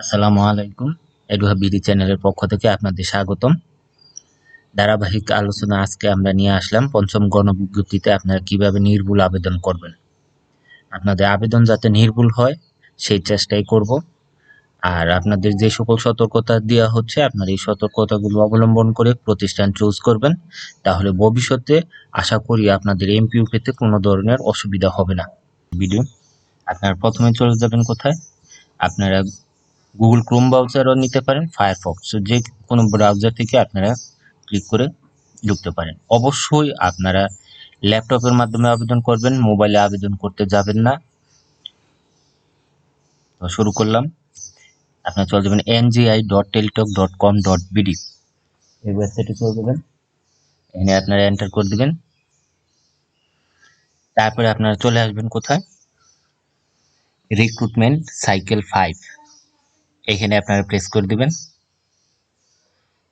আসসালামু আলাইকুম। এডুহা বিডি চ্যানেলের পক্ষ থেকে আপনাদের স্বাগতম। ধারাবাহিক আলোচনা আজকে আমরা নিয়ে আসলাম। পঞ্চম গণবিজ্ঞপ্তিতে আপনারা কীভাবে নির্ভুল আবেদন করবেন? আপনাদের আবেদন যাতে নির্ভুল হয়, সেই চেষ্টাই করব। আর আপনাদের যে সকল সতর্কতা দেওয়া হচ্ছে, আপনার এই সতর্কতাগুলো অবলম্বন করে প্রতিষ্ঠান চুজ করবেন। তাহলে ভবিষ্যতে আশা করি আপনাদের এমপিউ পেতে কোনো ধরনের অসুবিধা হবে না। ভিডিও, আপনারা প্রথমে চলে যাবেন কোথায়? আপনারা গুগল ক্রোম ব্রাউজারও নিতে পারেন ফায়ারফক্স যে কোনো ব্রাউজার থেকে আপনারা ক্লিক করে ঢুকতে পারেন। অবশ্যই আপনারা ল্যাপটপের মাধ্যমে আবেদন করবেন মোবাইলে আবেদন করতে যাবেন না। তো শুরু করলাম। আপনারা চলে যাবেন NGI dot Teletalk dot com dot BD এই ওয়েবসাইটে চলে যাবেন। এখানে আপনারা এন্টার করে দেবেন। তারপরে আপনারা চলে আসবেন কোথায়? রিক্রুটমেন্ট সাইকেল ফাইভ এখানে আপনারা প্রেস করে দিবেন।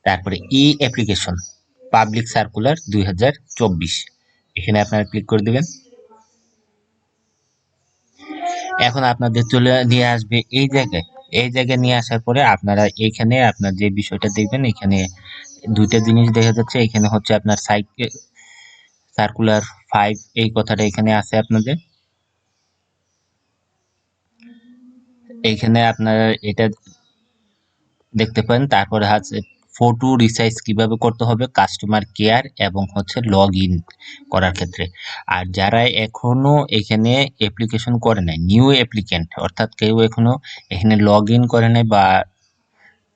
তারপরে ই অ্যাপ্লিকেশন পাবলিক সার্কুলার দুই হাজার চব্বিশ। এখানে আপনারা ক্লিক করে দিবেন। এখন আপনাদের চলে নিয়ে আসবে এই জায়গায়। এই জায়গায় নিয়ে আসার পরে আপনারা এখানে আপনার যে বিষয়টা দেখবেন, এখানে দুইটা জিনিস দেখা যাচ্ছে। এখানে হচ্ছে আপনার সাইকেল সার্কুলার ফাইভ এই কথাটা এখানে আছে আপনাদের। এইখানে আপনারা এটা দেখতে পারেন। তারপরে আছে ফটো রিসাইজ কীভাবে করতে হবে কাস্টমার কেয়ার এবং হচ্ছে লগ ইন করার ক্ষেত্রে। আর যারা এখনও এখানে অ্যাপ্লিকেশন করে নাই নিউ অ্যাপ্লিক্যান্ট অর্থাৎ কেউ এখনও এখানে লগ ইন করে নাই বা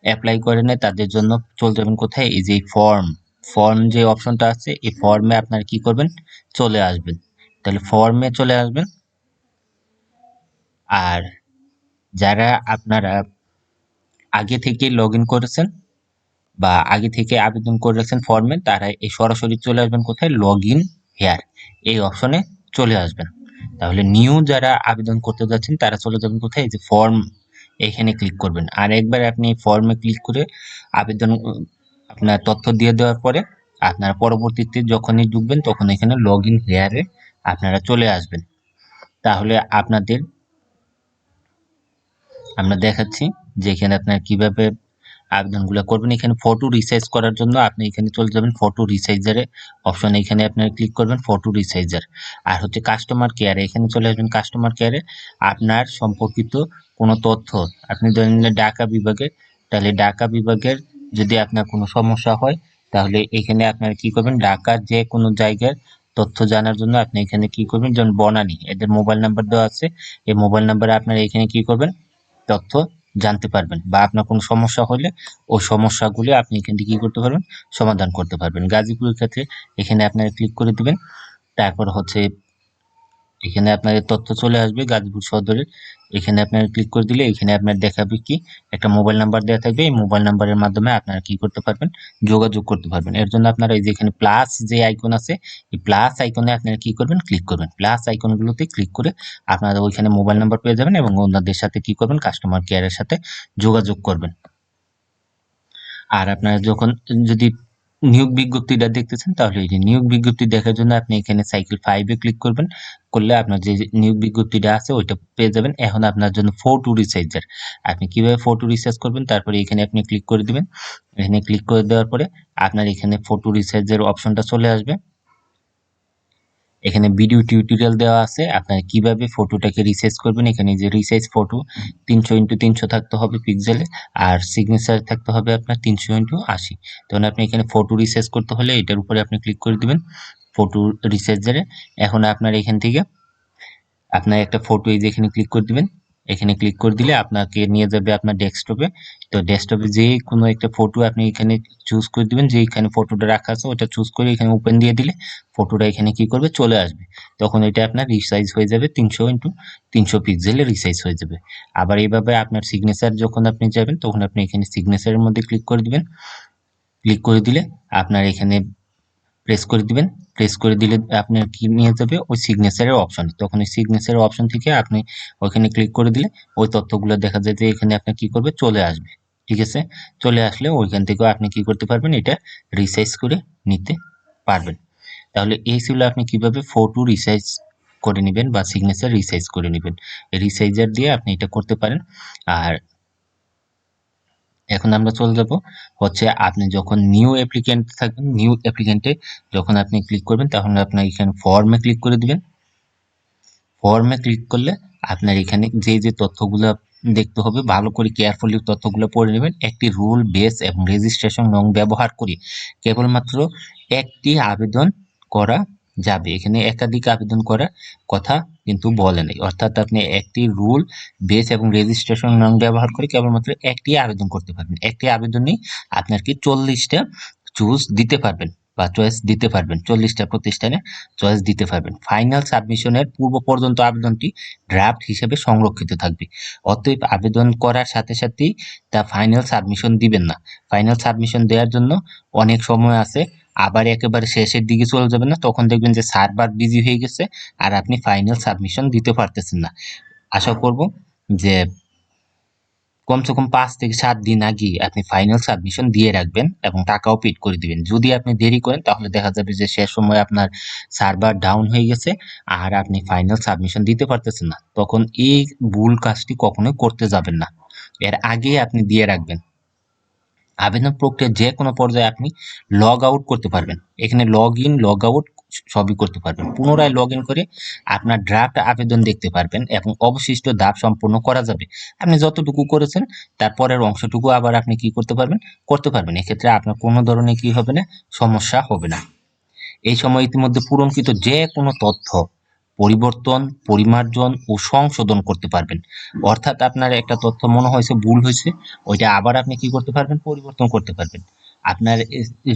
অ্যাপ্লাই করে নাই, তাদের জন্য চলে যাবেন কোথায়? এই যে ফর্ম ফর্ম যে অপশনটা আছে, এই ফর্মে আপনারা কি করবেন? চলে আসবেন। তাহলে ফর্মে চলে আসবেন। আর যারা আপনারা আগে থেকে লগ ইন করেছেন বা আগে থেকে আবেদন করে রাখছেন ফর্মে তারা এই সরাসরি চলে আসবেন কোথায়? লগ ইন হেয়ার এই অপশনে চলে আসবেন। তাহলে নিউ যারা আবেদন করতে যাচ্ছেন, তারা চলে যাবেন কোথায়? যে ফর্ম এখানে ক্লিক করবেন। আর একবার আপনি ফর্মে ক্লিক করে আবেদন, আপনার তথ্য দিয়ে দেওয়ার পরে আপনারা পরবর্তীতে যখনই ঢুকবেন, তখন এখানে লগ ইন হেয়ারে আপনারা চলে আসবেন। তাহলে আপনাদের আমরা দেখাচ্ছি যে এখানে আপনার কীভাবে আবেদনগুলো করবেন। এখানে ফটো রিসাইজ করার জন্য আপনি এখানে চলে যাবেন ফটো রিসাইজারে অপশন এখানে আপনার ক্লিক করবেন ফটো রিসাইজার আর হচ্ছে কাস্টমার কেয়ারে এখানে চলে আসবেন কাস্টমার কেয়ারে আপনার সম্পর্কিত কোনো তথ্য আপনি ধরেন ঢাকা বিভাগে তাহলে ঢাকা বিভাগের যদি আপনার কোনো সমস্যা হয়, তাহলে এখানে আপনার কি করবেন? ঢাকার যে কোনো জায়গার তথ্য জানার জন্য আপনি এখানে কি করবেন? যেমন বনানি, এদের মোবাইল নাম্বার দেওয়া আছে। এই মোবাইল নাম্বারে আপনার এখানে কি করবেন? তথ্য জানতে পারবেন বা আপনার কোনো সমস্যা হলে ওই সমস্যাগুলি আপনি এখান থেকে কী করতে পারবেন? সমাধান করতে পারবেন। গাজীপুরের ক্ষেত্রে এখানে আপনারা ক্লিক করে দেবেন। তারপর হচ্ছে এখানে আপনাদের তথ্য চলে আসবে গাজীপুর সদরের এখানে আপনারা ক্লিক করে দিলে এখানে আপনার দেখাবে কি? একটা মোবাইল নাম্বার দেওয়া থাকবে। এই মোবাইল নাম্বারের মাধ্যমে আপনারা কি করতে পারবেন? যোগাযোগ করতে পারবেন। এর জন্য আপনারা এই যে এখানে প্লাস যে আইকন আছে, এই প্লাস আইকনে আপনারা কি করবেন? ক্লিক করবেন। প্লাস আইকনগুলোতে ক্লিক করে আপনারা ওইখানে মোবাইল নাম্বার পেয়ে যাবেন এবং ওনাদের সাথে কি করবেন? কাস্টমার কেয়ারের সাথে যোগাযোগ করবেন। আর আপনারা যখন যদি নিয়োগ বিজ্ঞপ্তিটা দেখতেছেন, তাহলে এই যে নিয়োগ বিজ্ঞপ্তি দেখার জন্য আপনি এখানে সাইকেল ফাইভে ক্লিক করবেন। করলে আপনার যে নিয়োগ বিজ্ঞপ্তিটা আছে, ওইটা পেয়ে যাবেন। এখন আপনার জন্য ফোর টু রিসার্চার আপনি কীভাবে টু রিসার্চ করবেন? তারপরে এখানে আপনি ক্লিক করে দিবেন। এখানে ক্লিক করে দেওয়ার পরে আপনার এখানে ফোর টু রিসার্চের অপশনটা চলে আসবে। এখানে ভিডিও টিউটোরিয়াল দেওয়া আছে। আপনারা কীভাবে ফটোটাকে রিসাইজ করবেন, এখানে যে রিসাইজ ফটো তিনশো ইন্টু তিনশো থাকতে হবে পিক্সেলে আর সিগনেচার থাকতে হবে আপনার তিনশো ইন্টু আশি। তখন আপনি এখানে ফটো রিসাইজ করতে হলে এটার উপরে আপনি ক্লিক করে দেবেন ফটো রিসাইজারে এখন আপনার এখান থেকে আপনার একটা ফটো এই যে এখানে ক্লিক করে দিবেন এখানে ক্লিক করে দিলে আপনাকে নিয়ে যাবে আপনার ডেস্কটপে তো ডেস্কটপে যে কোনো একটা ফটো আপনি এখানে চুজ করে দিবেন যে এখানে ফটোটা রাখা আছে ওটা চুজ করে এখানে ওপেন দিয়ে দিলে ফটোটা এখানে কি করবে? চলে আসবে। তখন এটা আপনার রিসাইজ হয়ে যাবে তিনশো ইন্টু তিনশো পিক্সেলে রিসাইজ হয়ে যাবে। আবার এইভাবে আপনার সিগনেচার যখন আপনি যাবেন, তখন আপনি এখানে সিগনেচারের মধ্যে ক্লিক করে দিবেন। ক্লিক করে দিলে আপনার এখানে প্রেস করে দিবেন। প্রেস করে দিলে আপনার কি নিয়ে যাবে? ওই সিগনেচারের অপশন তখন ওই সিগনেচারের অপশন থেকে আপনি ওইখানে ক্লিক করে দিলে ওই তথ্যগুলো দেখা যায় যে এখানে আপনার কি করবে? চলে আসবে। ঠিক আছে? চলে আসলে ওইখান থেকেও আপনি কি করতে পারবেন? এটা রিসাইজ করে নিতে পারবেন। তাহলে এই ছিল আপনি কীভাবে ফটো রিসাইজ করে নেবেন বা সিগনেচার রিসাইজ করে নেবেন। রিসাইজার দিয়ে আপনি এটা করতে পারেন। আর এখন আমরা চলে যাব হচ্ছে আপনি যখন নিউ অ্যাপ্লিকেন্ট থাকবেন নিউ অ্যাপ্লিকেন্টে যখন আপনি ক্লিক করবেন তখন আপনার এখানে ফর্মে ক্লিক করে দিবেন। ফর্মে ক্লিক করলে আপনার এখানে যে যে তথ্যগুলো দেখতে হবে, ভালো করে কেয়ারফুলি তথ্যগুলো পড়ে নেবেন। একটি রুল বেস এবং রেজিস্ট্রেশন রং ব্যবহার করে কেবলমাত্র একটি আবেদন করা যাবে। এখানে একাধিক আবেদন করার কথা কিন্তু বলে নেই। অর্থাৎ আপনি একটি রুল, বেস এবং রেজিস্ট্রেশন নং ব্যবহার করে কেবলমাত্র একটি আবেদন করতে পারবেন। একটি আবেদন আবেদনেই আপনার কি চল্লিশটা চুজ দিতে পারবেন বা চয়েস দিতে পারবেন। চল্লিশটা প্রতিষ্ঠানে চয়েস দিতে পারবেন। ফাইনাল সাবমিশনের পূর্ব পর্যন্ত আবেদনটি ড্রাফট হিসেবে সংরক্ষিত থাকবে। অতএব আবেদন করার সাথে সাথেই তা ফাইনাল সাবমিশন দিবেন না। ফাইনাল সাবমিশন দেওয়ার জন্য অনেক সময় আছে আবার একেবারে শেষের দিকে চলে যাবেন না, তখন দেখবেন যে সার্ভার বিজি হয়ে গেছে আর আপনি ফাইনাল সাবমিশন দিতে পারতেছেন না। আশা করব যে কমসে কম পাঁচ থেকে সাত দিন আগে আপনি ফাইনাল সাবমিশন দিয়ে রাখবেন এবং টাকাও পেড করে দিবেন। যদি আপনি দেরি করেন, তাহলে দেখা যাবে যে শেষ সময় আপনার সার্ভার ডাউন হয়ে গেছে আর আপনি ফাইনাল সাবমিশন দিতে পারতেছেন না। তখন এই ভুল কাজটি কখনোই করতে যাবেন না। এর আগে আপনি দিয়ে রাখবেন। আবেদন প্রক্রিয়ার যে কোনো পর্যায়ে আপনি লগ আউট করতে পারবেন। এখানে লগ ইন লগ আউট সবই করতে পারবেন। পুনরায় লগ ইন করে আপনার ড্রাফট আবেদন দেখতে পারবেন এবং অবশিষ্ট ধাপ সম্পূর্ণ করা যাবে। আপনি যতটুকু করেছেন তারপরের অংশটুকু আবার আপনি কি করতে পারবেন? করতে পারবেন। এক্ষেত্রে আপনার কোনো ধরনের কি হবে না, সমস্যা হবে না। এই সময় ইতিমধ্যে পূরণকৃত যে কোনো তথ্য পরিবর্তন, পরিমার্জন ও সংশোধন করতে পারবেন। অর্থাৎ আপনার একটা তথ্য মনে হয়েছে, ভুল হয়েছে, ওইটা আবার আপনি কি করতে পারবেন? পরিবর্তন করতে পারবেন। আপনার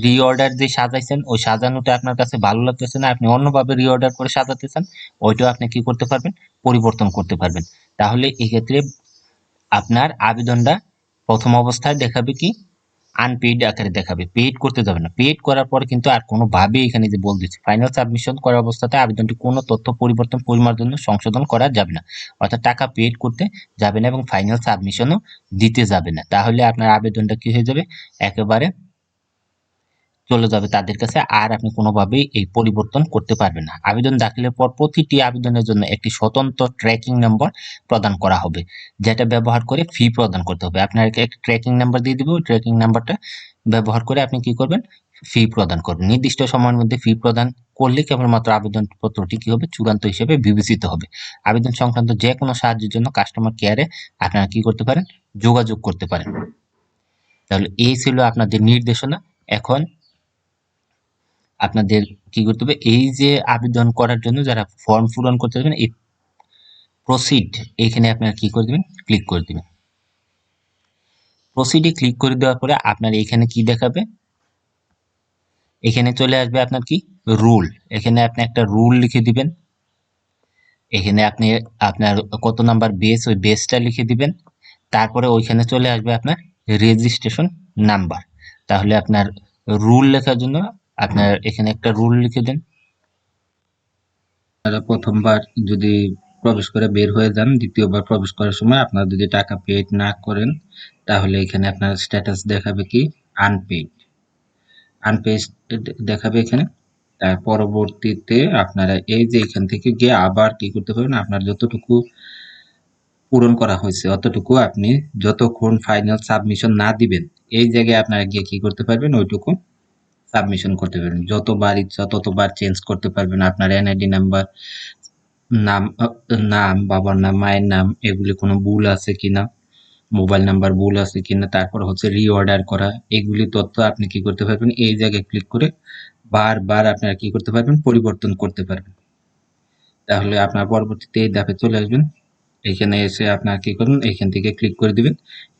রিঅর্ডার যে সাজাইছেন, ওই সাজানোটা আপনার কাছে ভালো লাগতেছে না, আপনি অন্যভাবে রিঅর্ডার করে সাজাতে চান, ওইটাও আপনি কি করতে পারবেন? পরিবর্তন করতে পারবেন। তাহলে এক্ষেত্রে আপনার আবেদনটা প্রথম অবস্থায় দেখাবে কি? আনপেইড আকারে দেখাবে। পেইড করতে যাবে না। পেইড করার পর কিন্তু আর কোনোভাবেই এখানে যে বল দিচ্ছে ফাইনাল সাবমিশন করার অবস্থাতে আবেদনটি কোনো তথ্য পরিবর্তন পরিমার্জন সংশোধন করা যাবে না। অর্থাৎ টাকা পেইড করতে যাবে না এবং ফাইনাল সাবমিশনও দিতে যাবে না। তাহলে আপনার আবেদনটা কি হয়ে যাবে? একেবারে চলে যাবে তাদের কাছে আর আপনি কোনোভাবেই এই পরিবর্তন করতে পারবেন না। আবেদন দাখিলের পর প্রতিটি আবেদনের জন্য একটি স্বতন্ত্র ট্র্যাকিং নম্বর প্রদান করা হবে, যেটা ব্যবহার করে ফি প্রদান করতে হবে। আপনাকে একটা ট্র্যাকিং নাম্বার দিয়ে দেবে, ওই ট্র্যাকিং নাম্বারটা ব্যবহার করে আপনি কি করবেন? ফি প্রদান করবেন। নির্দিষ্ট সময়ের মধ্যে ফি প্রদান করলে কেবলমাত্র আবেদনপত্রটি কি হবে? চূড়ান্ত হিসেবে বিবেচিত হবে। আবেদন সংক্রান্ত যে কোনো সাহায্যের জন্য কাস্টমার কেয়ারে আপনারা কি করতে পারেন? যোগাযোগ করতে পারেন। তাহলে এই ছিল আপনাদের নির্দেশনা। এখন আপনাদের কি করতে হবে? এই যে আবেদন করার জন্য যারা ফর্ম পূরণ করতে যাবেন এই প্রসিড এখানে আপনারা কি করে দেবেন? ক্লিক করে দেবেন। প্রসিডে ক্লিক করে দেওয়ার পরে আপনার এখানে কি দেখাবে? এখানে চলে আসবে আপনার কি? রুল এখানে আপনি একটা রুল লিখে দিবেন। এখানে আপনি আপনার কত নাম্বার বেস ওই বেসটা লিখে দিবেন। তারপরে ওইখানে চলে আসবে আপনার রেজিস্ট্রেশন নাম্বার তাহলে আপনার রুল লেখার জন্য আপনার এখানে একটা রুল লিখে দেন। আপনারা প্রথমবার যদি প্রবেশ করে বের হয়ে যান, দ্বিতীয়বার প্রবেশ করার সময় আপনারা যদি টাকা পেড না করেন, তাহলে এখানে আপনার স্ট্যাটাস দেখাবে কি? আনপেড আনপেড দেখাবে এখানে। তার পরবর্তীতে আপনারা এই যে এখান থেকে গিয়ে আবার কি করতে পারবেন? আপনার যতটুকু পূরণ করা হয়েছে, অতটুকু আপনি যতক্ষণ ফাইনাল সাবমিশন না দিবেন, এই জায়গায় আপনারা গিয়ে কি করতে পারবেন? ওইটুকু সাবমিশন করতে পারবেন। যতবার ইচ্ছা ততবার চেঞ্জ করতে পারবেন। আপনার এনআইডি নাম্বার নাম নাম, বাবার নাম, মায়ের নাম, এগুলি কোনো ভুল আছে কিনা মোবাইল নাম্বার ভুল আছে কিনা, তারপর হচ্ছে রিঅর্ডার করা, এগুলি তথ্য আপনি কি করতে পারবেন? এই জায়গায় ক্লিক করে বারবার আপনারা কি করতে পারবেন? পরিবর্তন করতে পারবেন। তাহলে আপনার পরবর্তীতে এই ধাপে চলে আসবেন। এখানে এসে আপনার কি করুন এখান থেকে ক্লিক করে দিবেন।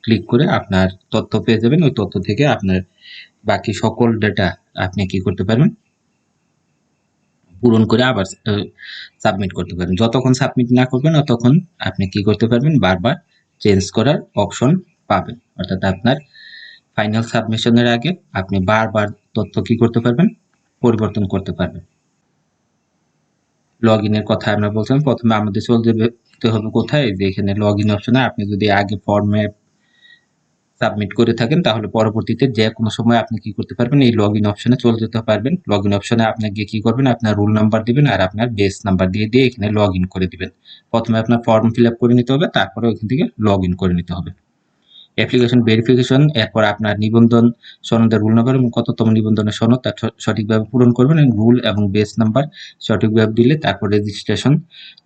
ক্লিক করে আপনার তথ্য পেয়ে যাবেন। ওই তথ্য থেকে আপনার বাকি সকল ডেটা আপনি কি করতে পারবেন? পূরণ করে আবার সাবমিট করতে পারবেন। যতক্ষণ সাবমিট না করবেন, ততক্ষণ আপনি কি করতে পারবেন? বারবার চেঞ্জ করার অপশন পাবেন। অর্থাৎ আপনার ফাইনাল সাবমিশনের আগে আপনি বারবার তথ্য কি করতে পারবেন? পরিবর্তন করতে পারবেন। লগ ইনের কথা আমরা বলছিলাম, প্রথমে আমাদের চলতে হবে কোথায়? যে এখানে লগ ইন অপশনে আপনি যদি আগে ফর্মে সাবমিট করে থাকেন, তাহলে পরবর্তীতে যে কোনো সময় আপনি কি করতে পারবেন, এই লগ ইন অপশনে চলে যেতে পারবেন। লগ ইন অপশনে আপনি গিয়ে কি করবেন, আপনার রুল নাম্বার দিবেন আর আপনার বেস নাম্বার দিয়ে দিয়ে এখানে লগ ইন করে দিবেন। প্রথমে আপনার ফর্ম ফিল করে নিতে হবে, তারপরে ওইখান থেকে লগ ইন করে নিতে হবে। অ্যাপ্লিকেশন ভেরিফিকেশন এরপর আপনার নিবন্ধন সনদের রুল নাম্বার এবং কততম নিবন্ধনের সনদ, তা সঠিকভাবে পূরণ করবেন এবং রুল এবং বেস নাম্বার সঠিকভাবে দিলে তারপর রেজিস্ট্রেশন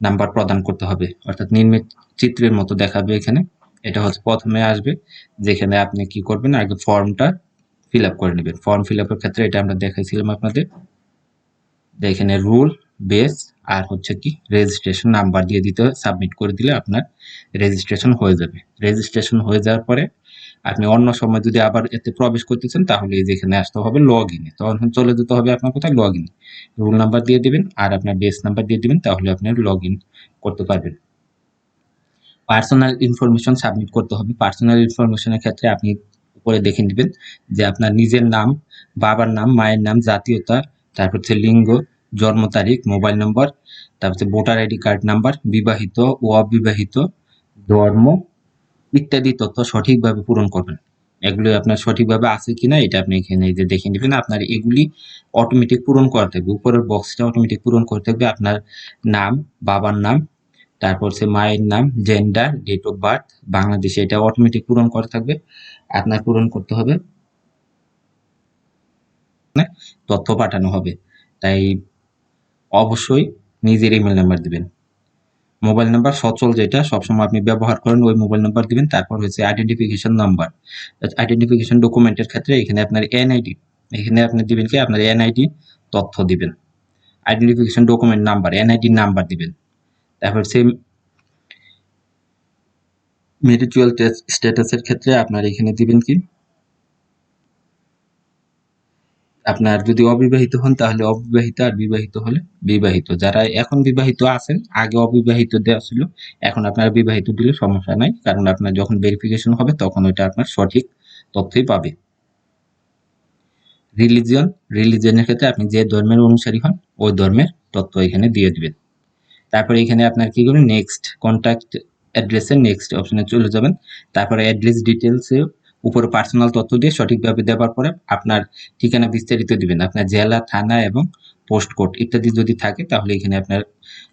নাম্বার প্রদান করতে হবে। অর্থাৎ নির্মিত চিত্রের মতো দেখাবে এখানে। এটা হচ্ছে প্রথমে আসবে, যেখানে আপনি কি করবেন, আগে ফর্মটা ফিল আপ করে নেবেন। ফর্ম ফিল আপের ক্ষেত্রে এটা আমরা দেখাইছিলাম আপনাদের। এখানে রুল বেস আর হচ্ছে কি রেজিস্ট্রেশন নাম্বার দিয়ে দিতে সাবমিট করে দিলে আপনার রেজিস্ট্রেশন হয়ে যাবে। রেজিস্ট্রেশন হয়ে যাওয়ার পরে আপনি অন্য সময় যদি আবার এতে প্রবেশ করতে চান তাহলে এই যে এখানে আসতে হবে লগ ইনে তখন চলে যেতে হবে আপনার কোথায়? লগ ইন রুল নাম্বার দিয়ে দিবেন আর আপনার বেস নাম্বার দিয়ে দিবেন, তাহলে আপনি লগ ইন করতে পারবেন। পার্সোনাল ইনফরমেশন সাবমিট করতে হবে। পার্সোনাল ইনফরমেশনের ক্ষেত্রে আপনি উপরে দেখে নেবেন যে আপনার নিজের নাম, বাবার নাম, মায়ের নাম, জাতীয়তা, তারপর হচ্ছে লিঙ্গ, জন্ম তারিখ, মোবাইল নম্বর, তারপর হচ্ছে ভোটার আইডি কার্ড নাম্বার, বিবাহিত ও অবিবাহিত, ধর্ম ইত্যাদি তথ্য সঠিকভাবে পূরণ করবেন। এগুলো আপনার সঠিকভাবে আছে কিনা এটা আপনি এখানে যে দেখে নেবেন। আপনার এগুলি অটোমেটিক পূরণ করা থাকবে উপরের বক্সটা অটোমেটিক পূরণ করে থাকবে আপনার নাম, বাবার নাম তারপর হচ্ছে মায়ের নাম জেন্ডার ডেট অফ বার্থ বাংলাদেশে এটা অটোমেটিক পূরণ করা থাকবে, আপনার পূরণ করতে হবে। তথ্য পাঠানো হবে। তাই অবশ্যই নিজের ইমেল নাম্বার দিবেন। মোবাইল নাম্বার সচল যেটা, সবসময় আপনি ব্যবহার করেন, ওই মোবাইল নাম্বার দিবেন। তারপর হচ্ছে আইডেন্টিফিকেশন নাম্বার আইডেন্টিফিকেশন ডকুমেন্টের ক্ষেত্রে এখানে আপনার এনআইডি এখানে আপনি দিবেন কি? আপনার এনআইডি তথ্য দিবেন। Identification document number NID number দিবেন। তারপর হচ্ছে মেরিচুয়াল স্ট্যাটাসের ক্ষেত্রে আপনার এখানে দিবেন কি? আপনার যদি অবিবাহিত হন, তাহলে অবিবাহিত আর বিবাহিত হলে বিবাহিত। যারা এখন বিবাহিত আছেন, আগে অবিবাহিত দেওয়া ছিল, এখন আপনার বিবাহিত দিলে সমস্যা নাই, কারণ আপনার যখন ভেরিফিকেশন হবে, তখন ওইটা আপনার সঠিক তথ্যই পাবে। রিলিজিয়ন রিলিজিয়নের ক্ষেত্রে আপনি যে ধর্মের অনুসারী হন, ওই ধর্মের তথ্য এখানে দিয়ে দিবেন। তারপরে এখানে আপনার কি করবেন? নেক্সট কন্ট্যাক্ট অ্যাড্রেসের নেক্সট অপশনে চলে যাবেন। তারপরে অ্যাড্রেস ডিটেলসে উপরে পার্সোনাল তথ্য দিয়ে সঠিকভাবে দেওয়ার পরে আপনার ঠিকানা বিস্তারিত দিবেন। আপনার জেলা, থানা এবং পোস্ট কোড ইত্যাদি যদি থাকে, তাহলে এখানে আপনার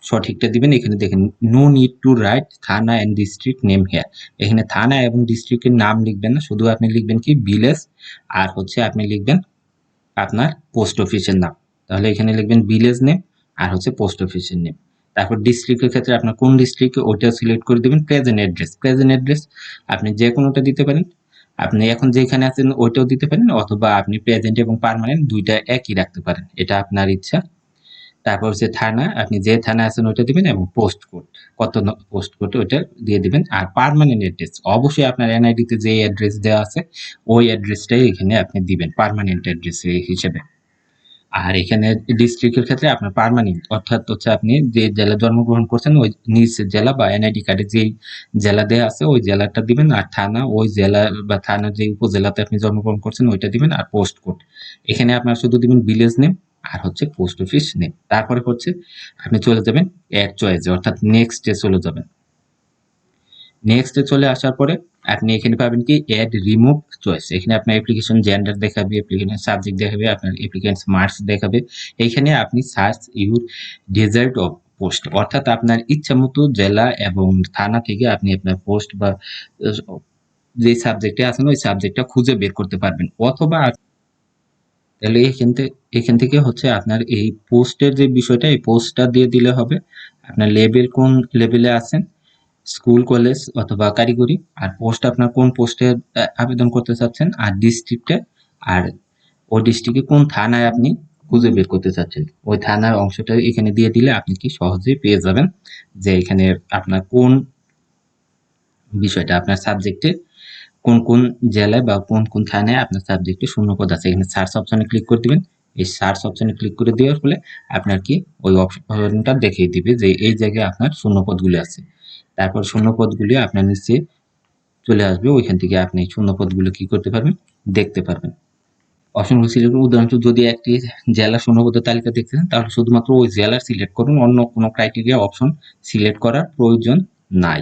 সঠিকটা দিবেন। এখানে দেখেন no need to write thana and district name here এখানে থানা এবং ডিস্ট্রিক্টের নাম লিখবেন না। শুধু আপনি লিখবেন কি? ভিলেজ আর হচ্ছে আপনি লিখবেন আপনার পোস্ট অফিসের নাম। তাহলে এখানে লিখবেন ভিলেজ নেম আর হচ্ছে পোস্ট অফিসের নেম তারপর ডিস্ট্রিক্টের ক্ষেত্রে আপনার কোন ডিস্ট্রিক্টে ওইটা সিলেক্ট করে দেবেন প্রেজেন্ট অ্যাড্রেস প্রেজেন্ট অ্যাড্রেস আপনি যে কোনোটা দিতে পারেন, আপনি এখন যেখানে আছেন ওইটাও দিতে পারেন, অথবা আপনি প্রেজেন্ট এবং পারমানেন্ট দুইটা একই রাখতে পারেন। এটা আপনার ইচ্ছা। তারপর হচ্ছে থানা, আপনি যে থানা আছেন ওইটা দিবেন এবং পোস্ট কোড কত পোস্ট কোড ওইটা দিয়ে দিবেন। আর পার্মানেন্ট অ্যাড্রেস অবশ্যই আপনার এনআইডিতে যে অ্যাড্রেস দেওয়া আছে, ওই অ্যাড্রেসটাই এখানে আপনি দিবেন পার্মানেন্ট অ্যাড্রেস হিসেবে। আর এখানে ডিস্ট্রিক্টের ক্ষেত্রে আপনার পার্মানেন্ট অর্থাৎ হচ্ছে আপনি যে জেলায় জন্মগ্রহণ করছেন, ওই নিজ জেলা বা এনআইডি কার্ডে যেই জেলা দেওয়া আছে, ওই জেলাটা দিবেন আর থানা, ওই জেলা বা থানার যে উপজেলাতে আপনি জন্মগ্রহণ করছেন, ওইটা দিবেন আর পোস্ট কোড এখানে আপনার শুধু দিবেন ভিলেজ নেম আর হচ্ছে পোস্ট অফিস নেম তারপরে হচ্ছে আপনি চলে যাবেন অ্যাড চয়েসে অর্থাৎ নেক্সটে চলে যাবেন। নেক্সটে চলে আসার পরে আপনি এখানে পাবেন কি অ্যাড রিমুভ চয়েস এখানে আপনার অ্যাপ্লিকেশন জেন্ডার দেখাবে অ্যাপ্লিকেশন সাবজেক্ট দেখাবে, আপনার অ্যাপ্লিকেন্টস মার্কস দেখাবে। এইখানে আপনি search your desired of post অর্থাৎ আপনার ইচ্ছা মতো জেলা এবং থানা থেকে আপনি আপনার পোস্ট বা, যে সাবজেক্টে আছেন, ওই সাবজেক্টটা খুঁজে বের করতে পারবেন। অথবা তাহলে এখান থেকে এখান থেকে হচ্ছে আপনার এই পোস্টের যে বিষয়টা, এই পোস্টটা দিয়ে দিলে হবে। আপনার লেভেল কোন লেভেলে আছেন? স্কুল, কলেজ অথবা কারিগরি, আর পোস্ট আপনার কোন পোস্টে আবেদন করতে চাচ্ছেন, আর ডিস্ট্রিক্টে আর ওই ডিস্ট্রিক্টে কোন থানায় আপনি খুঁজে বের করতে চাচ্ছেন? ওই থানার অংশটা এখানে দিয়ে দিলে আপনি কি সহজেই পেয়ে যাবেন যে এখানে আপনার কোন বিষয়টা, আপনার সাবজেক্টে কোন কোন জেলায় বা কোন কোন থানায় আপনার সাবজেক্টে শূন্যপদ আছে। এখানে সার্চ অপশনে ক্লিক করে দিবেন। এই সার্চ অপশনে ক্লিক করে দেওয়ার ফলে আপনার কি ওই অপশনটা দেখিয়ে দিবে যে এই জায়গায় আপনার শূন্যপদগুলি আছে। তারপর শূন্য পদগুলি আপনার নিচে চলে আসবে। ওইখান থেকে আপনি শূন্য পদগুলো কি করতে পারবেন? দেখতে পারবেন। অসংখ্য সিলেক্ট উদাহরণস্বরূপ যদি একটি জেলা শূন্যপদের তালিকা দেখতে চান, তাহলে শুধুমাত্র ওই জেলার সিলেক্ট করুন। অন্য কোনো ক্রাইটেরিয়া অপশন সিলেক্ট করার প্রয়োজন নাই।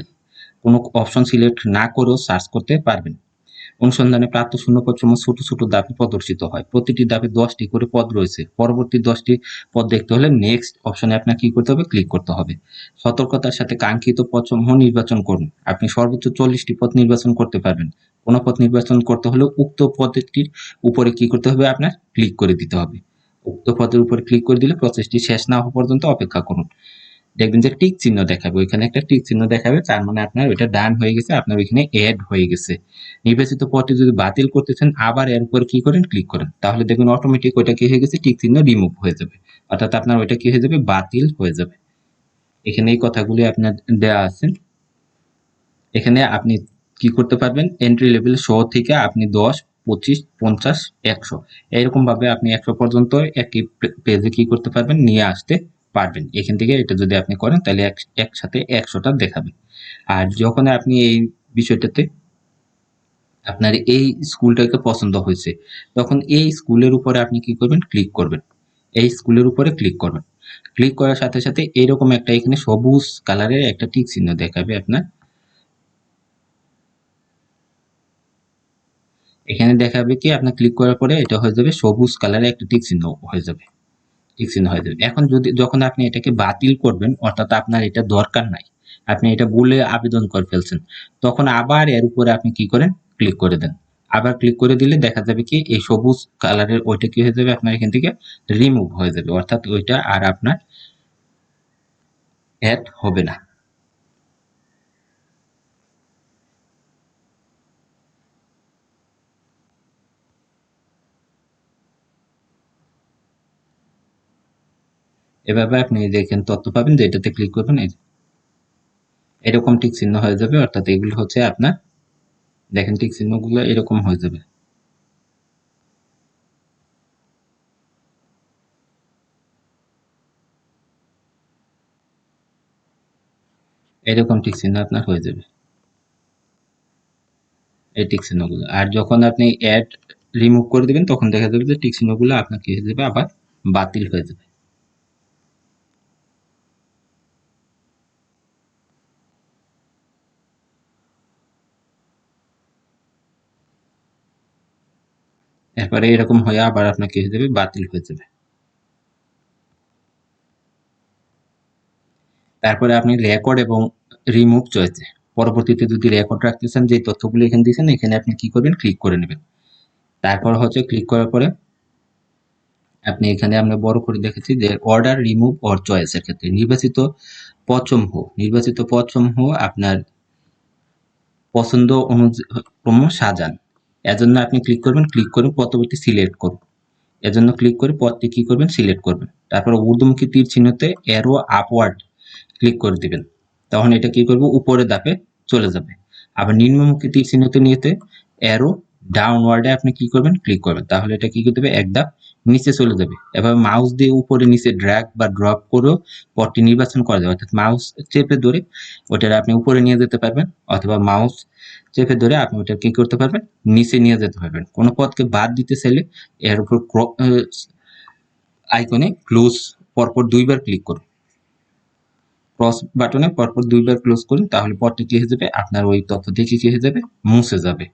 কোনো অপশন সিলেক্ট না করেও সার্চ করতে পারবেন। অনুসন্ধানে প্রাপ্ত শূন্যপদ সময় ছোট ছোট ধাপে প্রদর্শিত হয়। প্রতিটি ধাপে দশটি করে পদ রয়েছে। পরবর্তী দশটি পদ দেখতে হলে নেক্সট অপশনে আপনার কি করতে হবে? ক্লিক করতে হবে। সতর্কতার সাথে কাঙ্ক্ষিত পদ সমূহ নির্বাচন করুন। আপনি সর্বোচ্চ চল্লিশটি পদ নির্বাচন করতে পারবেন। কোনো পদ নির্বাচন করতে হলে উক্ত পদটির উপরে কি করতে হবে আপনার? ক্লিক করে দিতে হবে। উক্ত পদের উপরে ক্লিক করে দিলে প্রসেসটি শেষ না হওয়া পর্যন্ত অপেক্ষা করুন। দেখবেন যে টিক চিহ্ন দেখাবে। ওইখানে একটা টিক চিহ্ন দেখাবে, তার মানে আপনার ওইটা ডান হয়ে গেছে, আপনার ওইখানে অ্যাড হয়ে গেছে। নির্বাচিত পদটি যদি বাতিল করতে চান, আবার এর উপর কি করেন ক্লিক করেন। তাহলে দেখবেন অটোমেটিক ওইটা কি হয়ে গেছে, টিক চিহ্ন রিমুভ হয়ে যাবে। অর্থাৎ আপনার ওইটা কি হয়ে যাবে, বাতিল হয়ে যাবে। এখানে এই কথাগুলি আপনার দেওয়া আছে। এখানে আপনি কি করতে পারবেন এন্ট্রি লেভেল শো থেকে আপনি দশ, পঁচিশ, পঞ্চাশ, একশো। এরকম ভাবে আপনি একশো পর্যন্ত একই পেজে কি করতে পারবেন, নিয়ে আসতে পারবেন। এখান থেকে এটা যদি আপনি করেন, তাহলে একসাথে একশোটা দেখাবে। আর যখন আপনি এই বিষয়টাতে আপনার এই স্কুলটাকে পছন্দ হয়েছে, তখন এই স্কুলের উপরে আপনি কি করবেন? ক্লিক করবেন। এই স্কুলের উপরে ক্লিক করবেন। ক্লিক করার সাথে সাথে এরকম একটা এখানে সবুজ কালারের একটা টিক চিহ্ন দেখাবে আপনার। এখানে দেখাবে কি? আপনার ক্লিক করার পরে এটা হয়ে যাবে সবুজ কালারের একটা টিক চিহ্ন হয়ে যাবে। চিহ্ন হয়ে যাবে। এখন যদি, যখন আপনি এটাকে বাতিল করবেন, অর্থাৎ আপনার এটা দরকার নাই, আপনি এটা বলে আবেদন করে ফেলছেন, তখন আবার এর উপরে আপনি কি করেন? ক্লিক করে দেন। আবার ক্লিক করে দিলে দেখা যাবে কি, এই সবুজ কালারের ওইটা কি হয়ে যাবে? আপনার এখান থেকে রিমুভ হয়ে যাবে। অর্থাৎ ওইটা আর আপনার অ্যাড হবে না। এভাবে আপনি দেখেন তথ্য পাবেন যে এটাতে ক্লিক করবেন এরকম ঠিক চিহ্ন হয়ে যাবে, অর্থাৎ এগুলো হচ্ছে আপনার, দেখেন ঠিক চিহ্নগুলো এরকম হয়ে যাবে। এরকম টিক চিহ্ন আপনার হয়ে যাবে। এই টিক চিহ্নগুলো। আর যখন আপনি অ্যাড রিমুভ করে দেবেন, তখন দেখা যাবে যে টিক চিহ্নগুলো আপনার কি হয়ে যাবে আবার বাতিল হয়ে যাবে। এরপরে এরকম হয়ে আবার আপনার কি হয়ে যাবে বাতিল হয়ে যাবে। তারপরে আপনি রেকর্ড এবং রিমুভ চয়েছে পরবর্তীতে যদি রেকর্ড রাখতে চান যে তথ্যগুলো এখানে দিয়েছেন, এখানে আপনি কি করবেন? ক্লিক করে নেবেন। তারপর হচ্ছে ক্লিক করার পরে আপনি এখানে আমরা বড় করে দেখেছি যে অর্ডার রিমুভ অর চয়েসের ক্ষেত্রে নির্বাচিত পদসমূহ নির্বাচিত পদসমূহ আপনার পছন্দ অনুযায়ী সাজান। এজন্য আপনি ক্লিক করবেন ক্লিক করে পদবীটি সিলেক্ট করুন। এজন্য ক্লিক করে পদটি কী করবেন? সিলেক্ট করবেন। তারপর ঊর্ধ্বমুখী তীর চিহ্নতে অ্যারো আপওয়ার্ড ক্লিক করে দিবেন। তখন এটা কি করবে? উপরে দাপে চলে যাবে। আবার নিম্নমুখী তীর চিহ্নতে নিয়েতে অ্যারো ডাউনওয়ার্ডে আপনি কি করবেন? ক্লিক করবেন। তাহলে এটা কি করে দেবে এক ধাপ নিচে চলে যাবে। এভাবে মাউস দিয়ে উপরে নিচে ড্র্যাগ বা ড্রপ করেও পটটি নির্বাচন করা যাবে অর্থাৎ মাউস চেপে ধরে ওটা আপনি উপরে নিয়ে যেতে পারবেন অথবা মাউস চেপে ধরে আপনি ওটা কি করতে পারবেন? নিচে নিয়ে যেতে পারবেন। কোনো পথকে বাদ দিতে চাইলে এর উপর আইকনে ক্লোজ পরপর দুইবার ক্লিক করুন। ক্রস বাটনে পরপর দুইবার ক্লোজ করুন, তাহলে পদটি কি হয়ে যাবে? আপনার ওই তথ্য দেখে কি হয়ে যাবে? মুছে যাবে।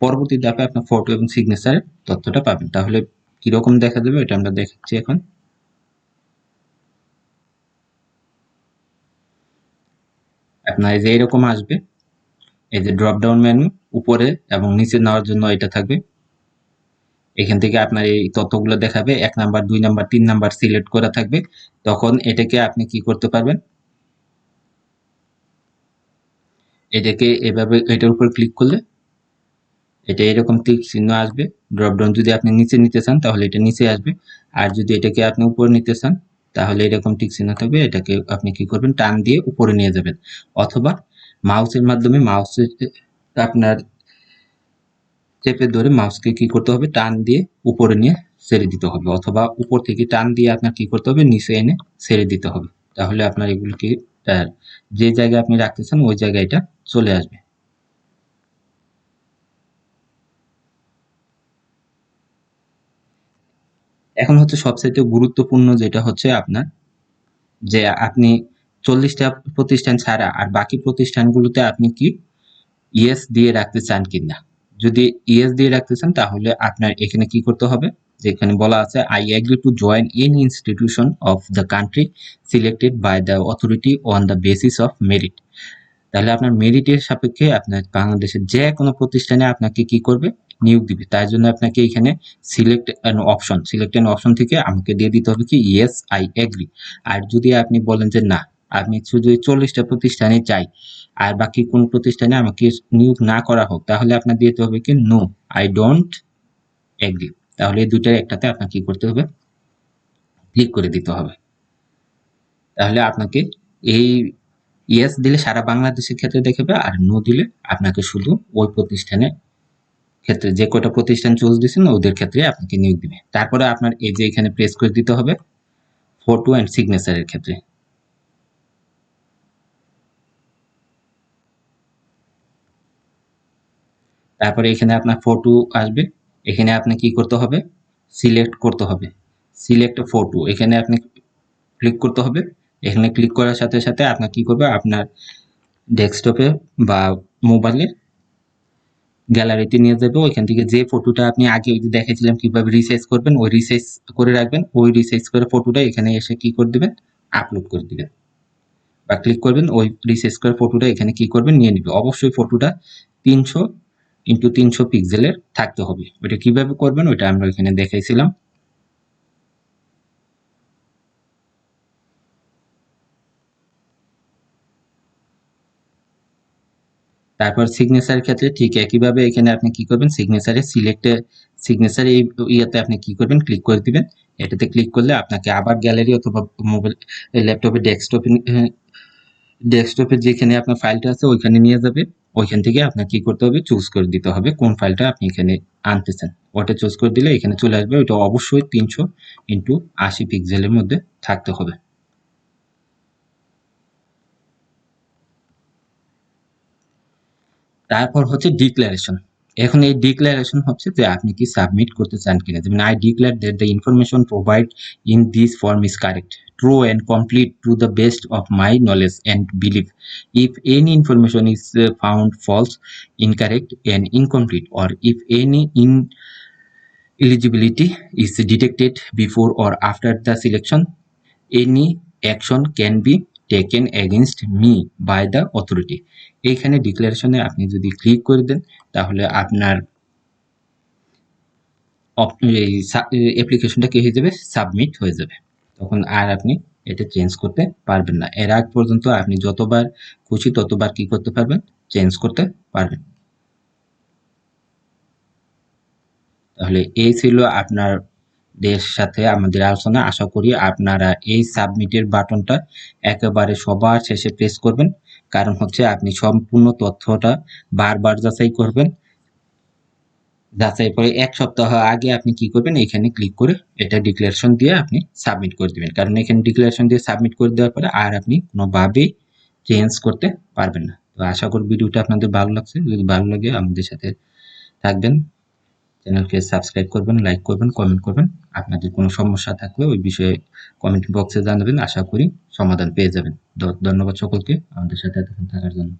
পরবর্তী ধাপে আপনার ফটো এবং সিগনেচারের তথ্যটা পাবেন। তাহলে কীরকম দেখা দেবে এটা আমরা দেখাচ্ছি এখন। আপনার এই যে এরকম আসবে, এই যে ড্রপ ডাউন মেনু উপরে এবং নিচে নেওয়ার জন্য এটা থাকবে। এখান থেকে আপনার এই তথ্যগুলো দেখাবে, এক নাম্বার, দুই নাম্বার, তিন নাম্বার সিলেক্ট করা থাকবে। তখন এটাকে আপনি কি করতে পারবেন? এটাকে এভাবে এটার উপর ক্লিক করলে এটা এরকম টিক চিহ্ন আসবে। ড্রপডাউন যদি আপনি নিচে নিতে চান, তাহলে এটা নিচে আসবে। আর যদি এটাকে আপনি উপরে নিতে চান, তাহলে এরকম টিক চিহ্ন থাকবে। এটাকে আপনি কি করবেন? টান দিয়ে উপরে নিয়ে যাবেন। অথবা মাউসের মাধ্যমে মাউসের আপনার চেপে ধরে মাউসকে কি করতে হবে? টান দিয়ে উপরে নিয়ে ছেড়ে দিতে হবে। অথবা উপর থেকে টান দিয়ে আপনার কি করতে হবে? নিচে এনে ছেড়ে দিতে হবে। তাহলে আপনার এগুলোকে যে জায়গায় আপনি রাখতে চান, ওই জায়গায় এটা চলে আসবে। এখন হচ্ছে সবচাইতে গুরুত্বপূর্ণ যেটা হচ্ছে আপনার যে আপনি চল্লিশটা প্রতিষ্ঠান ছাড়া আর বাকি প্রতিষ্ঠানগুলোতে আপনি কি ইয়েস দিয়ে রাখতে চান কিনা যদি ইয়েস দিয়ে রাখতে চান, তাহলে আপনার এখানে কি করতে হবে? যেখানে বলা আছে I agree to join in institution of the country selected by the authority on the basis of merit তাহলে আপনার মেরিটের সাপেক্ষে আপনার বাংলাদেশের যে কোনো প্রতিষ্ঠানে আপনাকে কি করবে? নিয়োগ দিবে। তার জন্য আপনাকে এখানে select an option select an option থেকে আমাকে দিয়ে দিতে হবে কি? ইয়েস আই এগ্রি আর যদি আপনি বলেন যে না, আমি শুধু চল্লিশটা প্রতিষ্ঠানে চাই, আর বাকি কোন প্রতিষ্ঠানে আমাকে নিয়োগ না করা হোক, তাহলে আপনার দিতে হবে কি? নো আই ডোন্ট এগ্রি তাহলে এই দুইটার একটাতে আপনাকে কি করতে হবে? ক্লিক করে দিতে হবে। তাহলে আপনাকে এই ইয়েস দিলে সারা বাংলাদেশের ক্ষেত্রে দেখাবে আর নো দিলে আপনাকে শুধু ওই প্রতিষ্ঠানে ক্ষেত্রে যে কটা প্রতিষ্ঠান চুজ দিচ্ছেন ওদের ক্ষেত্রে আপনাকে নিয়োগ দিবে। তারপরে আপনার এই যে এখানে প্রেস করে দিতে হবে ফটো অ্যান্ড সিগনেচারের ক্ষেত্রে। তারপরে এখানে আপনার ফটো আসবে। এখানে আপনি কি করতে হবে? সিলেক্ট করতে হবে। সিলেক্ট ফটো এখানে আপনি ক্লিক করতে হবে। এখানে ক্লিক করার সাথে সাথে আপনার কি করবে? আপনার ডেস্কটপে বা মোবাইলে গ্যালারিতে নিয়ে যাবে, ওইখান থেকে যে ফটোটা আপনি আগে ওই দেখেছিলাম কীভাবে রিসাইজ করবেন, ওই রিসাইজ করে রাখবেন, ওই রিসাইজ করে ফটোটা এখানে এসে কি করে দিবেন? আপলোড করে দিবেন। বা ক্লিক করবেন, ওই রিসাইজ করে ফটোটা এখানে কি করবেন? নিয়ে নেবে। অবশ্যই ফটোটা তিনশো ইন্টু তিনশো পিক্সেলের থাকতে হবে। ওইটা কীভাবে করবেন? ওইটা আমরা এখানে দেখাইছিলাম। তারপর সিগনেচার ক্ষেত্রে ঠিক একইভাবে এখানে আপনি কি করবেন? সিগনেচারে সিলেক্টে সিগনেচার এই ইয়েতে আপনি কি করবেন? ক্লিক করে দিবেন। এটাতে ক্লিক করলে আপনাকে আবার গ্যালারি অথবা মোবাইল ল্যাপটপে ডেস্কটপে ডেস্কটপে যেখানে আপনার ফাইলটা আছে, ওইখানে নিয়ে যাবে। ওইখান থেকে আপনার কি করতে হবে? চুজ করে দিতে হবে কোন ফাইলটা আপনি এখানে আনতেছেন। ওটা চুজ করে দিলে এখানে চলে আসবে। ওইটা অবশ্যই তিনশো ইন্টু আশি পিক্সেলের মধ্যে থাকতে হবে। তারপর হচ্ছে ডিক্লারেশন এখন এই ডিক্লারেশন হচ্ছে যে আপনি কি সাবমিট করতে চান কিনা। যেমন I declare that the information provide in this form is correct true and complete to the best of my knowledge and believe if any information is found false incorrect and incomplete or if any in eligibility is detected before or after the selection, any action can be taken against me by the authority. এইখানে ডিক্লারেশনে আপনি যদি click করে দেন, তাহলে আপনার অ্যাপ্লিকেশনটা কি হয়ে যাবে? সাবমিট হয়ে যাবে। তখন আর আপনি এটা চেঞ্জ করতে পারবেন না। এর আগ পর্যন্ত আপনি যতবার খুশি ততবার কি করতে পারবেন? চেঞ্জ করতে পারবেন। তাহলে এই ছিল আপনার দের সাথে আমাদের আলোচনা। আশা করি আপনারা এই সাবমিটের বাটনটা একেবারে সবার শেষে প্রেস করবেন। কারণ হচ্ছে আপনি সম্পূর্ণ তথ্যটা বারবার যাচাই করবেন। যাচাই পরে এক সপ্তাহ আগে আপনি কি করবেন, এখানে ক্লিক করে এটা ডিক্লারেশন দিয়ে আপনি সাবমিট করে দেবেন। কারণ এখানে ডিক্লারেশন দিয়ে সাবমিট করে দেওয়ার পরে আর আপনি কোনোভাবেই চেঞ্জ করতে পারবেন না। তো আশা করি ভিডিওটা আপনাদের ভালো লাগছে। যদি ভালো লাগে আমাদের সাথে থাকবেন। চ্যানেলকে সাবস্ক্রাইব করবেন, লাইক করবেন কমেন্ট করবেন। আপনাদের কোনো সমস্যা থাকলে ওই বিষয়ে কমেন্ট বক্সে জানাবেন। আশা করি সমাধান পেয়ে যাবেন। ধন্যবাদ সকলকে। আমাদের সাথে এতক্ষণ থাকার জন্য।